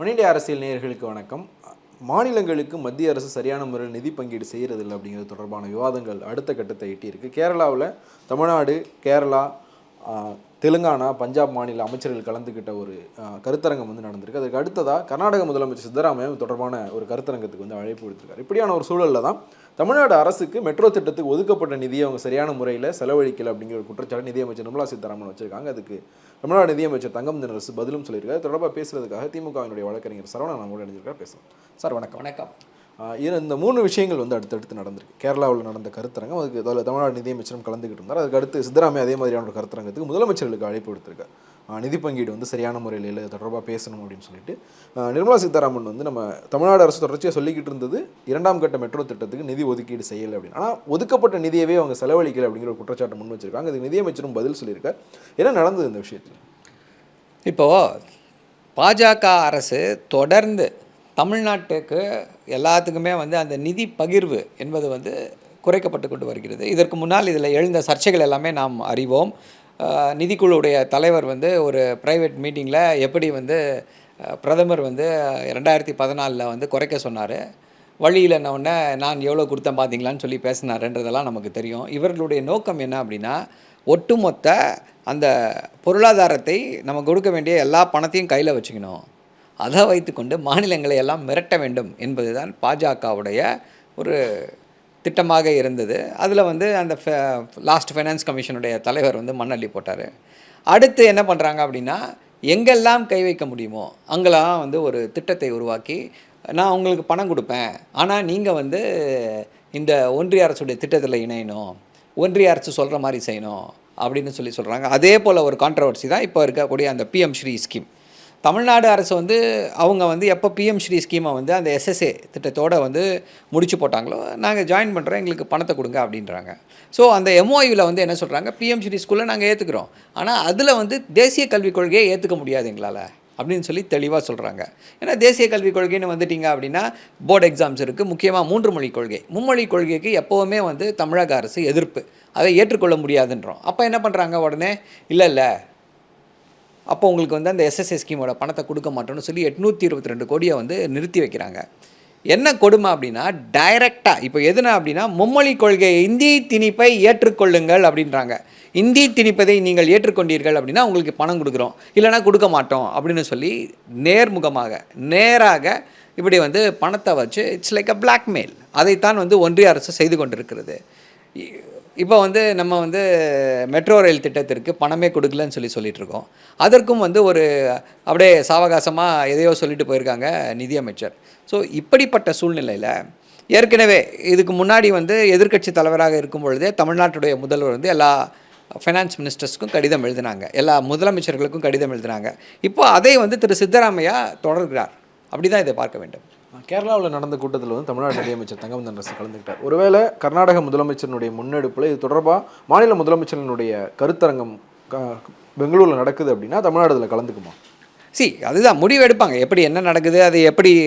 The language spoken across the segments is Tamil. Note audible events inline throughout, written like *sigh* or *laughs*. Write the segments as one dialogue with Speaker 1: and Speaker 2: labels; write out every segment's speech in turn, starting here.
Speaker 1: மணிடைய அரசியல் நேயர்களுக்கு வணக்கம். மாநிலங்களுக்கு மத்திய அரசு சரியான முறையில் நிதி பங்கீடு செய்கிறதில்லை அப்படிங்கிறது தொடர்பான விவாதங்கள் அடுத்த கட்டத்தை எட்டியிருக்கு. கேரளாவில் தமிழ்நாடு கேரளா தெலுங்கானா பஞ்சாப் மாநில அமைச்சர்கள் கலந்துக்கிட்ட ஒரு கருத்தரங்கம் வந்து நடந்திருக்கு. அதுக்கு அடுத்ததாக கர்நாடக முதலமைச்சர் சித்தராமையா தொடர்பான ஒரு கருத்தரங்கத்துக்கு வந்து அழைப்பு விடுத்திருக்காரு. இப்படியான ஒரு சூழலில் தான் தமிழ்நாடு அரசுக்கு மெட்ரோ திட்டத்துக்கு ஒதுக்கப்பட்ட நிதியை அவங்க சரியான முறையில் செலவழிக்கல அப்படிங்கிற ஒரு குற்றச்சாட்டு நிதியமைச்சர் நிர்மலா சீதாராமன் வச்சிருக்காங்க. அதுக்கு தமிழ்நாடு நிதியமைச்சர் தங்கம் தினரசு பதிலும் சொல்லியிருக்காரு. தொடர்பாக பேசுறதுக்காக திமுகவினுடைய வழக்கறிஞர் சரவணன் நம்ம கூட இணைஞ்சிருக்கார். பேசுவோம். சார் வணக்கம்.
Speaker 2: வணக்கம்.
Speaker 1: இந்த மூணு விஷயங்கள் வந்து அடுத்தடுத்து நடந்திருக்கு. கேரளாவில் நடந்த கருத்தரங்கம் அதுக்கு அதில் தமிழ்நாடு நிதியமைச்சரும் கலந்துக்கிட்டு இருந்தார். அதுக்கு அடுத்து சித்தராமையா அதே மாதிரியான ஒரு கருத்தரங்கத்துக்கு முதலமைச்சர்களுக்கு அழைப்பு விடுத்திருக்கார். நிதி பங்கீடு வந்து சரியான முறையில் இல்லை தொடர்பாக பேசணும் அப்படின்னு சொல்லிட்டு நிர்மலா சீதாராமன் வந்து நம்ம தமிழ்நாடு அரசு தொடர்ச்சியாக சொல்லிக்கிட்டு இருந்தது இரண்டாம் கட்ட மெட்ரோ திட்டத்துக்கு நிதி ஒதுக்கீடு செய்யலை அப்படின்னு. ஆனால் ஒதுக்கப்பட்ட நிதியவே அவங்க செலவழிக்கலை அப்படிங்கிற ஒரு குற்றச்சாட்டை முன் வச்சிருக்காங்க. அதுக்கு நிதியமைச்சரும் பதில் சொல்லியிருக்கார். என்ன நடந்தது இந்த விஷயத்தில்?
Speaker 2: இப்போது பாஜக அரசு தொடர்ந்து தமிழ்நாட்டுக்கு எல்லாத்துக்குமே வந்து அந்த நிதி பகிர்வு என்பது வந்து குறைக்கப்பட்டு கொண்டு வருகிறது. இதற்கு முன்னால் இதில் எழுந்த சர்ச்சைகள் எல்லாமே நாம் அறிவோம். நிதிக்குழுவுடைய தலைவர் வந்து ஒரு ப்ரைவேட் மீட்டிங்கில் எப்படி வந்து பிரதமர் வந்து ரெண்டாயிரத்தி பதினாலில் வந்து குறைக்க சொன்னார். வழியில் என்ன உடனே நான் எவ்வளோ கொடுத்தேன் பார்த்தீங்களான்னு சொல்லி பேசினாருன்றதெல்லாம் நமக்கு தெரியும். இவர்களுடைய நோக்கம் என்ன அப்படின்னா ஒட்டுமொத்த அந்த பொருளாதாரத்தை நம்ம கொடுக்க வேண்டிய எல்லா பணத்தையும் கையில் வச்சுக்கணும். அதை வைத்துக்கொண்டு மாநிலங்களை எல்லாம் மிரட்ட வேண்டும் என்பதுதான் பாஜகவுடைய ஒரு திட்டமாக இருந்தது. அதில் வந்து அந்த லாஸ்ட் ஃபைனான்ஸ் கமிஷனுடைய தலைவர் வந்து மண்ணள்ளி போட்டார். அடுத்து என்ன பண்ணுறாங்க அப்படின்னா எங்கெல்லாம் கை வைக்க முடியுமோ அங்கெல்லாம் வந்து ஒரு திட்டத்தை உருவாக்கி நான் உங்களுக்கு பணம் கொடுப்பேன் ஆனால் நீங்கள் வந்து இந்த ஒன்றிய அரசுடைய திட்டத்தில் இணையணும் ஒன்றிய அரசு சொல்கிற மாதிரி செய்யணும் அப்படின்னு சொல்லி சொல்கிறாங்க அதே போல் ஒரு கான்ட்ரவர்சி தான் இப்போ இருக்கக்கூடிய அந்த பிஎம் ஸ்ரீ ஸ்கீம் தமிழ்நாடு அரசு வந்து அவங்க வந்து எப்போ பிஎம் ஸ்ரீ ஸ்கீமை வந்து அந்த எஸ்எஸ்ஏ திட்டத்தோடு வந்து முடிச்சு போட்டாங்களோ நாங்கள் ஜாயின் பண்ணுறோம் எங்களுக்கு பணத்தை கொடுங்க அப்படின்றாங்க. ஸோ அந்த எம்ஓயுவில் வந்து என்ன சொல்கிறாங்க பிஎம் ஸ்ரீ ஸ்கூலில் நாங்கள் ஏற்றுக்கிறோம் ஆனால் அதில் வந்து தேசிய கல்விக் கொள்கையை ஏற்றுக்க முடியாது எங்களால் அப்படின்னு சொல்லி தெளிவாக சொல்கிறாங்க ஏன்னா தேசிய கல்விக் கொள்கைன்னு வந்துட்டிங்க அப்படின்னா போர்டு எக்ஸாம்ஸ் இருக்குது முக்கியமாக மூன்று மொழி கொள்கை. மும்மொழி கொள்கைக்கு எப்போவுமே வந்து தமிழக அரசு எதிர்ப்பு. அதை ஏற்றுக்கொள்ள முடியாதுன்றோம். அப்போ என்ன பண்ணுறாங்க உடனே இல்லை இல்லை அப்போ உங்களுக்கு வந்து அந்த எஸ்எஸ்ஏ ஸ்கீமோட பணத்தை கொடுக்க மாட்டோம்னு சொல்லி எட்நூற்றி இருபத்தி ரெண்டு கோடியை வந்து நிறுத்தி வைக்கிறாங்க. என்ன கொடுமை அப்படின்னா டைரெக்டாக இப்போ எதுனா அப்படின்னா மும்மொழி கொள்கை இந்தி திணிப்பை ஏற்றுக்கொள்ளுங்கள் அப்படின்றாங்க. இந்தி திணிப்பதை நீங்கள் ஏற்றுக்கொண்டீர்கள் அப்படின்னா உங்களுக்கு பணம் கொடுக்குறோம். இல்லைனா கொடுக்க மாட்டோம் அப்படின்னு சொல்லி நேர்முகமாக நேராக இப்படி வந்து பணத்தை வச்சு இட்ஸ் லைக் அ பிளாக்மெயில் அதைத்தான் வந்து ஒன்றிய அரசு செய்து கொண்டிருக்கிறது. இப்போ வந்து நம்ம வந்து மெட்ரோ ரயில் திட்டத்திற்கு பணமே கொடுக்கலன்னு சொல்லி சொல்லிட்டு இருக்கோம் அதற்கும் வந்து ஒரு அப்படியே சாவகாசமாக எதையோ சொல்லிட்டு போயிருக்காங்க நிதியமைச்சர் ஸோ இப்படிப்பட்ட சூழ்நிலையில் ஏற்கனவே இதுக்கு முன்னாடி வந்து எதிர்க்கட்சி தலைவராக இருக்கும் பொழுதே தமிழ்நாட்டுடைய முதல்வர் வந்து எல்லா ஃபைனான்ஸ் மினிஸ்டர்ஸ்க்கும் கடிதம் எழுதினாங்க. எல்லா முதலமைச்சர்களுக்கும் கடிதம் எழுதினாங்க. இப்போ அதை வந்து திரு சித்தராமையா தொடர்கிறார். அப்படி தான் இதை பார்க்க வேண்டும்.
Speaker 1: கேரளாவில் நடந்த கூட்டத்தில் வந்து தமிழ்நாடு நிதியமைச்சர் தங்கம் அரசு கலந்துக்கிட்டார். ஒருவேளை கர்நாடக முதலமைச்சரினுடைய முன்னெடுப்பில் இது தொடர்பாக மாநில முதலமைச்சரினுடைய கருத்தரங்கம் க- பெங்களூரில் நடக்குது அப்படின்னா தமிழ்நாடு அதில் கலந்துக்குமா?
Speaker 2: சி அதுதான். முடிவு எடுப்பாங்க. எப்படி என்ன நடக்குது அது எப்படி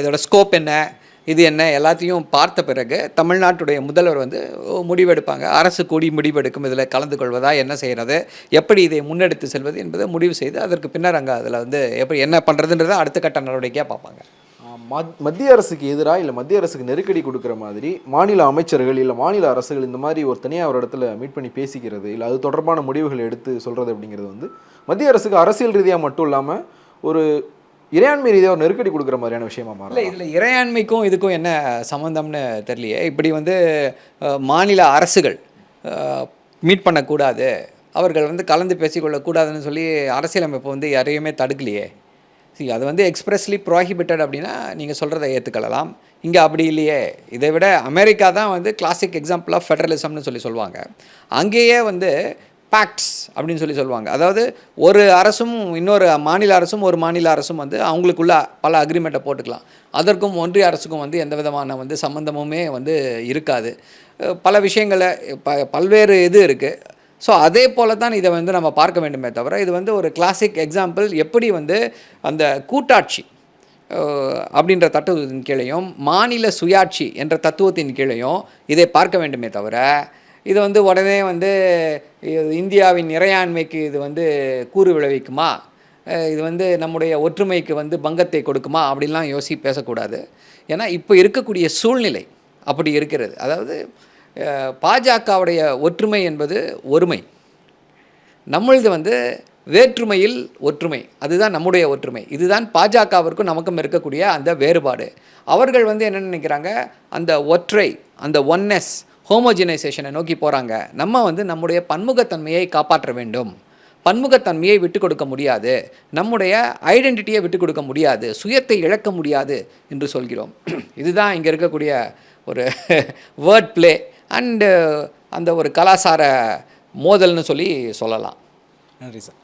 Speaker 2: இதோட ஸ்கோப் என்ன இது என்ன எல்லாத்தையும் பார்த்த பிறகு தமிழ்நாட்டுடைய முதல்வர் வந்து முடிவெடுப்பாங்க அரசு கூடி முடிவெடுக்கும் இதில் கலந்து கொள்வதா என்ன செய்கிறது எப்படி இதை முன்னெடுத்து செல்வது என்பதை முடிவு செய்து அதற்கு பின்னர் அங்கே அதில் வந்து எப்படி என்ன பண்ணுறதுன்றதை அடுத்த கட்ட நடவடிக்கையாக பார்ப்பாங்க.
Speaker 1: மத்திய அரசுக்கு எதிராக இல்லை மத்திய அரசுக்கு நெருக்கடி கொடுக்குற மாதிரி மாநில அமைச்சர்கள் இல்லை மாநில அரசுகள் இந்த மாதிரி ஒரு தனியாக ஒரு இடத்துல மீட் பண்ணி பேசிக்கிறது இல்லை அது தொடர்பான முடிவுகள் எடுத்து சொல்கிறது அப்படிங்கிறது வந்து மத்திய அரசுக்கு அரசியல் ரீதியாக மட்டும் இல்லாமல் ஒரு இறையாண்மை ரீதியாக ஒரு நெருக்கடி கொடுக்குற மாதிரியான விஷயமா
Speaker 2: இல்லை இதில் இறையாண்மைக்கும் இதுக்கும் என்ன சம்மந்தம்னு தெரியலையே. இப்படி வந்து மாநில அரசுகள் மீட் பண்ணக்கூடாது அவர்கள் வந்து கலந்து பேசிக்கொள்ளக்கூடாதுன்னு சொல்லி அரசியலமைப்பு வந்து யாரையுமே தடுக்கலையே. See அது வந்து எக்ஸ்பிரஸ்லி ப்ராஹிபிட்டட் அப்படின்னா நீங்கள் சொல்கிறத ஏற்றுக்கொள்ளலாம் இங்கே அப்படி இல்லையே. இதை விட அமெரிக்கா தான் வந்து கிளாசிக் எக்ஸாம்பிள் ஆஃப் ஃபெடரலிசம்னு சொல்லி சொல்லுவாங்க. அங்கேயே வந்து பேக்ட்ஸ் அப்படின்னு சொல்லி சொல்லுவாங்க. அதாவது ஒரு அரசும் இன்னொரு மாநில அரசும் ஒரு மாநில அரசும் வந்து அவங்களுக்குள்ள பல அக்ரிமெண்ட்டை போட்டுக்கலாம். அதற்கும் ஒன்றிய அரசுக்கும் வந்து எந்த விதமான வந்து சம்மந்தமுமே வந்து இருக்காது. பல விஷயங்களை ப பல்வேறு இது இருக்குது ஸோ அதே போல தான் இதை வந்து நம்ம பார்க்க வேண்டுமே தவிர இது வந்து ஒரு கிளாசிக் எக்ஸாம்பிள் எப்படி வந்து அந்த கூட்டாட்சி அப்படின்ற தத்துவத்தின் கீழையும் மாநில சுயாட்சி என்ற தத்துவத்தின் கீழையும் இதை பார்க்க வேண்டுமே தவிர இது வந்து உடனே வந்து இந்தியாவின் இறையாண்மைக்கு இது வந்து கூறு விளைவிக்குமா? இது வந்து நம்முடைய ஒற்றுமைக்கு வந்து பங்கத்தை கொடுக்குமா? அப்படிலாம் யோசி பேசக்கூடாது. ஏன்னா இப்போ இருக்கக்கூடிய சூழ்நிலை அப்படி இருக்கிறது. அதாவது பாஜகவுடைய ஒற்றுமை என்பது ஒருமை. நம்மளது வந்து வேற்றுமையில் ஒற்றுமை. அதுதான் நம்முடைய ஒற்றுமை. இதுதான் பாஜகவிற்கும் நமக்கும் இருக்கக்கூடிய அந்த வேறுபாடு. அவர்கள் வந்து என்ன நினைக்கிறாங்க? அந்த ஒற்றை அந்த ஒன்னஸ் ஹோமோஜினைசேஷனை நோக்கி போகிறாங்க நம்ம வந்து நம்முடைய பன்முகத்தன்மையை காப்பாற்ற வேண்டும். பன்முகத்தன்மையை விட்டு கொடுக்க முடியாது. நம்முடைய ஐடென்டிட்டியை விட்டு கொடுக்க முடியாது. சுயத்தை இழக்க முடியாது என்று சொல்கிறோம். *clears throat* இதுதான் இங்கே இருக்கக்கூடிய ஒரு *laughs* வேர்ட் ப்ளே அண்டு uh, அந்த ஒரு கலாச்சார மோதல்னு சொல்லி சொல்லலாம்.
Speaker 1: நன்றி சார்.